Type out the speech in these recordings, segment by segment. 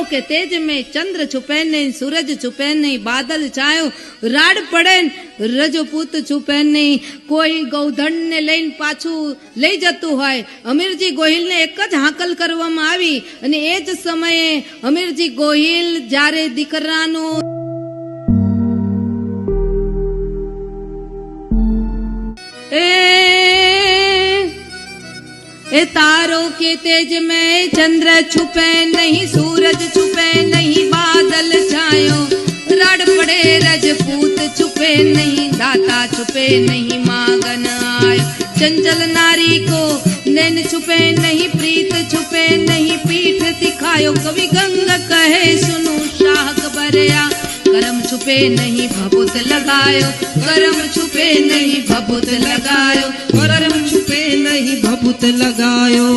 भाव के तेज में चंद्र छुपे नहीं सूरज छुपे नहीं बादल छायो રાડ પડે રજપૂત છુપે નહીં કોઈ ગૌધણને લઈને પાછું લઈ જતું હોય, અમીરજી ગોહિલ ને એક જ હાંકલ કરવામાં આવી. અને એ જ સમયે અમીરજી ગોહિલ જ્યારે દીકરાનું ए तारों के तेज में चंद्र छुपे नहीं सूरज छुपे नहीं बादल छायो रड़ पड़े रजपूत छुपे नहीं दाता छुपे नहीं मागन आयो चंचल नारी को नैन छुपे नहीं प्रीत छुपे नहीं पीठ दिखायो कवि गंग कहे सुनो शाह बरया करम छुपे नहीं भभूत लगायो करम छुपे नहीं भभूत लगायो करम छुपे नहीं भभूत लगायो।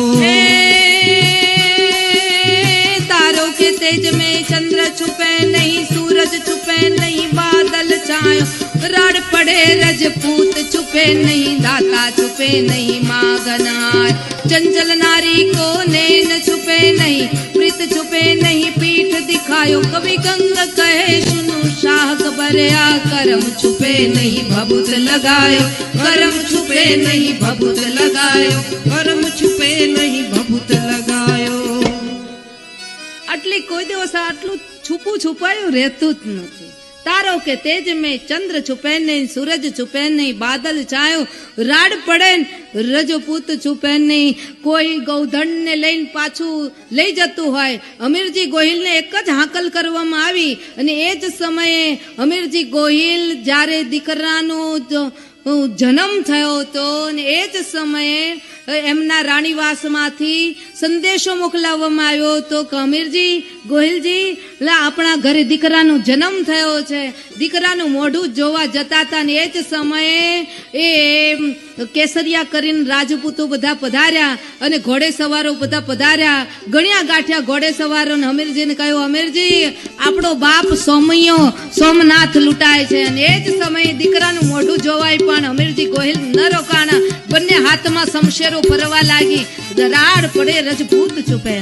तारों के तेज में चंद्र छुपे नहीं, सूरज छुपे नहीं, बादल छायो। रड़ पड़े, रजपूत छुपे नहीं, दाता छुपे नहीं, मागनार। चंचल नारी को नैन छुपे नहीं, प्रीत छुपे नहीं આયો કવિ ગંગ કહે સુનુ શાહક ભર્યા કરમ છુપે નહીં, ભભૂત લગાયો. કરમ છુપે નહીં, ભભૂત લગાયો. કરમ છુપે નહીં, ભભૂત લગાયો. એટલે કોઈ દિવસ આટલું છુપું છુપાયું રહેતું જ નથી. તારો કે તેજ મેં ચંદ્ર છુપે નહીં સૂરજ છુપે નહીં બાદલ છાયો, રાડ પડે રજપૂત છુપે નહીં કોઈ ગૌધન ને લઈને પાછું લઈ જતું હોય. અમીરજી ગોહિલને એક જ હાકલ કરવામાં આવી અને એ જ સમયે અમીરજી ગોહિલ જ્યારે દીકરાનો જન્મ થયો હતો અને એ જ સમયે એમના રાણીવાસમાંથી સંદેશો મોકલાવવામાં આવ્યો હતો કે અમીરજી ગોહિલજી આપણા ઘરે દીકરાનો જન્મ થયો છે. દીકરાનું મોઢું જોવા જતા હતા ને એ જ સમયે એ કેસરિયા કરીને રાજપૂતો બધા પધાર્યા અને ઘોડે સવારો બધા પધાર્યા. ગણ્યા ગાંઠ્યા ઘોડે સવારો ને અમીરજીને કહ્યું, અમીરજી, આપણો બાપ સોમૈયો સોમનાથ લૂંટાય છે અને એ જ સમયે દીકરાનું મોઢું જોવાય પણ અમીરજી ગોહિલ ન રોકાણા. બંને હાથમાં શમશેરો ફરવા લાગી. દરાડ પડે રજપૂત છુપે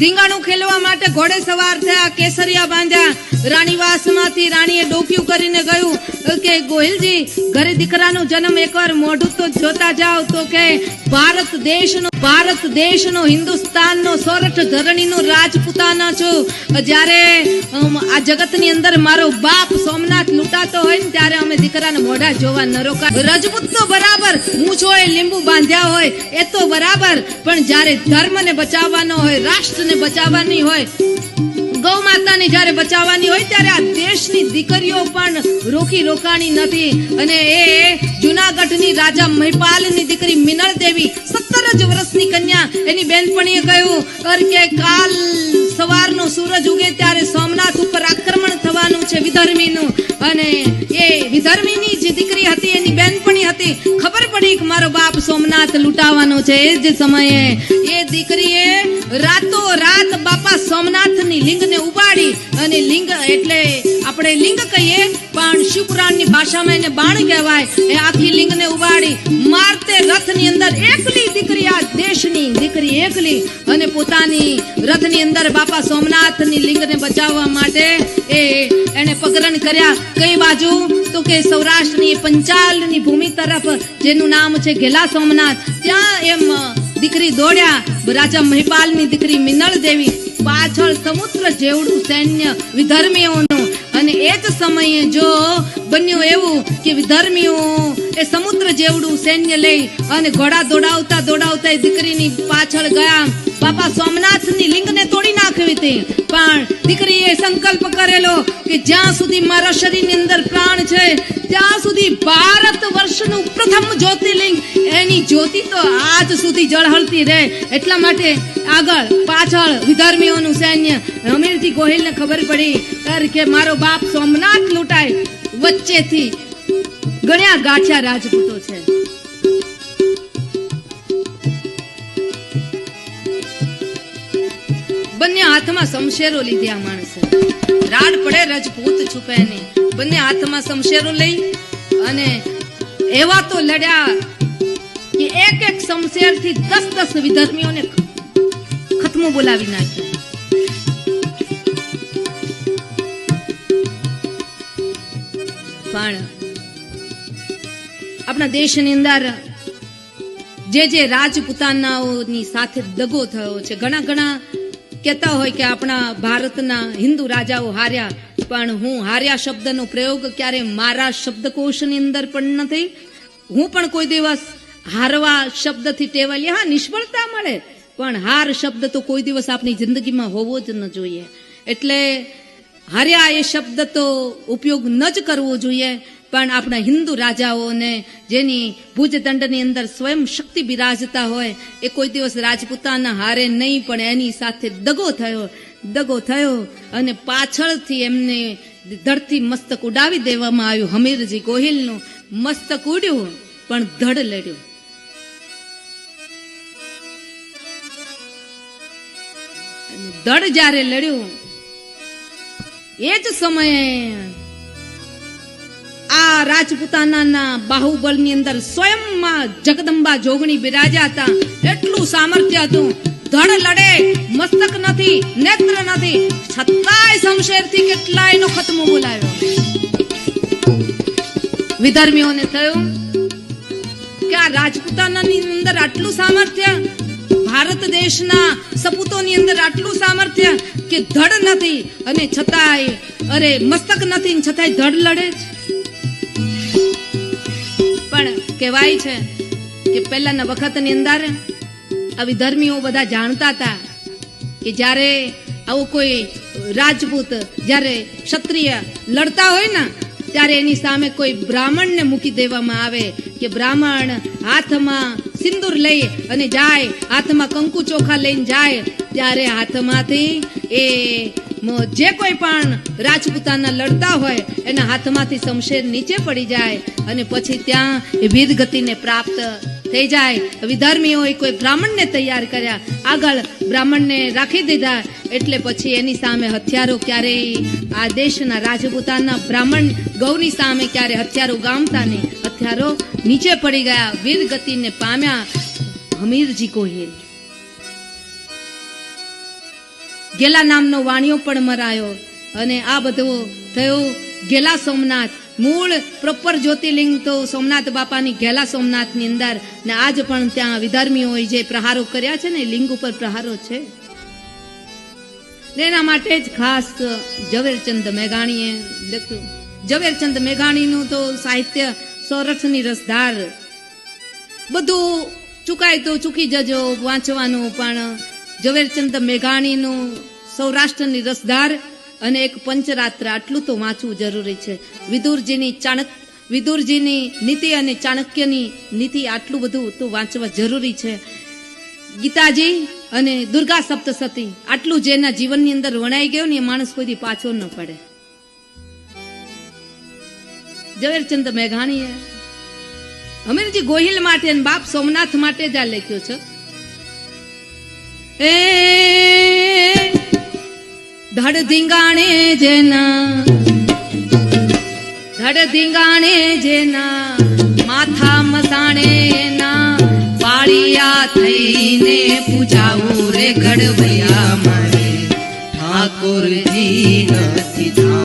ધીંગાણું ખેલવા માટે ઘોડે સવાર થયા, કેસરિયા બાંધ્યા. રાણીવાસમાંથી રાણીએ ડોક્યું કરીને ગયું. કે ગોહિલજી, ઘરે દીકરાનો જન્મ એકવાર મોઢું તો જોતા જાવ તો કે ભારત દેશનો ભારત દેશનો હિન્દુસ્તાનનો સોરઠ ધરણીનો રાજપૂતાના છું. જ્યારે આ જગતની અંદર મારો બાપ સોમનાથ લૂંટાતો હોય ને ત્યારે અમે દીકરાના મોઢા જોવા ન રોકા રજપૂત તો બરાબર મૂછોએ લીંબુ બાંધ્યા હોય, એ તો બરાબર. પણ જ્યારે ધર્મને બચાવવાનો હોય, રાષ્ટ્રને બચાવવાની હોય ગૌ માતાને જ્યારે બચાવવાની હોય ત્યારે આ દેશની દીકરીઓ પણ રોકી રોકાણી નથી. અને એ જુનાગઢની રાજા મહિપાલની દીકરી મિનળ દેવી સત્તર જ વર્ષની કન્યા એની બેનપણીએ કહ્યું, "અર કે કાલ સવારનો સૂરજ ઉગે ત્યારે સોમનાથ ઉપર આક્રમણ થવાનું છે વિધર્મીનું. અને એ વિધર્મીની જે દીકરી હતી, એની બેનપણી હતી, ખબર પડી કે મારો બાપ સોમનાથ લૂંટાવાનો છે. એ જ સમયે એ દીકરીએ રાતો રાત બાપા સોમનાથની લિંગને ઉપાડી અને લિંગ એટલે આપણે લિંગ કહીએ, પણ શિવપુરાણની ભાષામાં એને બાણ કહેવાય. એ આખી લિંગને ઉપાડી. મારતે રથની અંદર એકલી દીકરી, આ દેશની દીકરી એકલી. અને પોતાની રથની અંદર બાપા સોમનાથની લિંગને બચાવવા માટે એ એને પગરણ કર્યા. કઈ બાજુ? તો કે સૌરાષ્ટ્રની પંચાલની ભૂમિ તરફ, જેનું નામ છે ઘેલા સોમનાથ. ત્યાં એમ દીકરી દોડ્યા. રાજા મહિપાલની દીકરી મિનળ દેવી પાછળ સમુદ્ર જેવડું સૈન્ય વિધર્મીઓનું. અને એ જ સમયે જો બન્યું એવું કે ધર્મીઓ એ સમુદ્ર જેવડું સૈન્ય લઈ અને ઘોડા દોડાવતા દોડાવતા દીકરીની પાછળ ગયા. બાપા સોમનાથની લિંગને તોડી નાખવી હતી. પણ દીકરીએ સંકલ્પ કરેલો કે જ્યાં સુધી મારા શરીરની અંદર પ્રાણ છે, ત્યાં સુધી ભારત વર્ષનું પ્રથમ જ્યોતિર્લિંગ એની જ્યોતિ તો આજ સુધી જળહળતી રહે. એટલા માટે આગળ પાછળ વિધર્મીઓનું સૈન્ય અમીરજી ગોહિલને ખબર પડી. કે મારો બાપ સોમનાથ લૂંટાય. વચ્ચેથી ગણ્યા ગાંઠ્યા રાજપૂતો છે. બંને હાથમાં સમશેરો લીધી આ માણસે. રાડ પડે, રજપૂત છુપે નહીં. બંને હાથમાં શમશેરો લઈ અને એવા તો લડ્યા કે એક એક સમશેર શમશેરથી દસ દસ વિધર્મીઓને ખતમો બોલાવી નાખ્યો. પણ આપણા દેશની અંદર જે જે રાજપૂતાનાઓની સાથે દગો થયો છે, ઘણા ઘણા કહેતા હોય કે આપણા ભારતના હિન્દુ રાજાઓ હાર્યા, પણ હું હાર્યા શબ્દનો પ્રયોગ ક્યારે મારા શબ્દકોશની અંદર પણ નથી. હું પણ કોઈ દિવસ હારવા શબ્દથી ટેવાલી હા, નિષ્ફળતા મળે, પણ હાર શબ્દ તો કોઈ દિવસ આપણી જિંદગીમાં હોવો જ ન જોઈએ. એટલે હાર્યા એ શબ્દ તો ઉપયોગ ન જ કરવો જોઈએ, પણ આપણા હિન્દુ રાજાઓને જેની ભુજદંડની અંદર સ્વયં શક્તિ બિરાજતા હોય, એ કોઈ દિવસ રાજપૂતાના હારે નહીં, પણ એની સાથે દગો થયો દગો થયો અને પાછળથી એમને ધડથી મસ્તક ઉડાવી દેવામાં આવ્યું. હમીરજી ગોહિલનું મસ્તક ઉડ્યું, પણ ધડ લડ્યું. ધડ જ્યારે લડ્યું એ જ સમયે આ રાજપૂતાના બાહુબલની અંદર સ્વયંમાં જગદંબા જોગણી બિરાજા હતા. એટલું સામર્થ્ય હતું. ધડ લડે, મસ્તક નથી, નેત્ર નથી. છતાંય શમશેરથી કેટલાય નો ખતમો બોલાવ્યો. વિધર્મીઓને થયું કે આ રાજપૂતાનાની અંદર આટલું સામર્થ્ય ભારત દેશના સપૂતોની અંદર આટલું સામર્થ્ય કે ધડ નથી અને છતાંય, અરે મસ્તક નથી છતાંય ધડ લડે પણ કહેવાય છે કે પહેલાના વખતની અંદર આવી ધર્મીઓ બધા જાણતા હતા કે જ્યારે આવો કોઈ રાજપૂત જ્યારે ક્ષત્રિય લડતા હોય ને, ત્યારે એની સામે કોઈ બ્રાહ્મણને મૂકી દેવામાં આવે કે બ્રાહ્મણ હાથમાં સિંદૂર લઈ અને જાય, હાથમાં કંકુ ચોખા લઈને જાય, ત્યારે હાથમાંથી એ જે કોઈ પણ રાજપૂતાના લડતા હોય, એના હાથમાંથી શમશેર નીચે પડી જાય અને પછી ત્યાં એ વીર ગતિને પ્રાપ્ત થઈ જાય. વિધર્મીઓએ કોઈ બ્રાહ્મણને તૈયાર કર્યા. આગળ બ્રાહ્મણને રાખી દીધા. એટલે પછી એની સામે હથિયારો ક્યારે આ દેશના રાજપૂતાના બ્રાહ્મણ ગૌની સામે ક્યારે હથિયારો ગામતા નહીં. હથિયારો નીચે પડી ગયા. વીર ગતિને પામ્યા. હમીરજી કોહિલ. ગેલા નામનો વાણિયો પણ મરાયો. અને આ બધું થયું ગેલા સોમનાથ. મૂળ પ્રોપર જ્યોતિર્લિંગ તો સોમનાથ બાપાની ગેલા સોમનાથની અંદર ને આજ પણ ત્યાં વિધર્મીઓએ જે પ્રહારો કર્યા છે ને લિંગ ઉપર પ્રહારો છે. એના માટે જ ખાસ ઝવેરચંદ મેઘાણીએ લખ્યું. ઝવેરચંદ મેઘાણીનું તો સાહિત્ય સૌરઠની રસધાર. બધું ચૂકાય તો ચૂકી જજો વાંચવાનું, પણ ઝવેરચંદ મેઘાણીનું સૌરાષ્ટ્રની રસધાર અને એક પંચરાત્ર આટલું તો વાંચવું જરૂરી છે. વિદુરજીની ચાણક વિદુરજીની નીતિ અને ચાણક્યની નીતિ આટલું બધું તો વાંચવા જરૂરી છે. ગીતાજી અને દુર્ગા સપ્તસતી આટલું જેના જીવનની અંદર વણાઈ ગયું ને એ માણસ કોઈથી પાછો ન પડે. ઝવેરચંદ મેઘાણીએ હમીરજી ગોહિલ માટે બાપ સોમનાથ માટે જ આ લખ્યું છે. એ ધડ ધીંગાણે જેના, ધડ ધીંગાણે જેના, માથા મસાણે ના પાળિયા થઈને પૂજાવું રે ગડવૈયા મારે. ઠાકોરજી નથી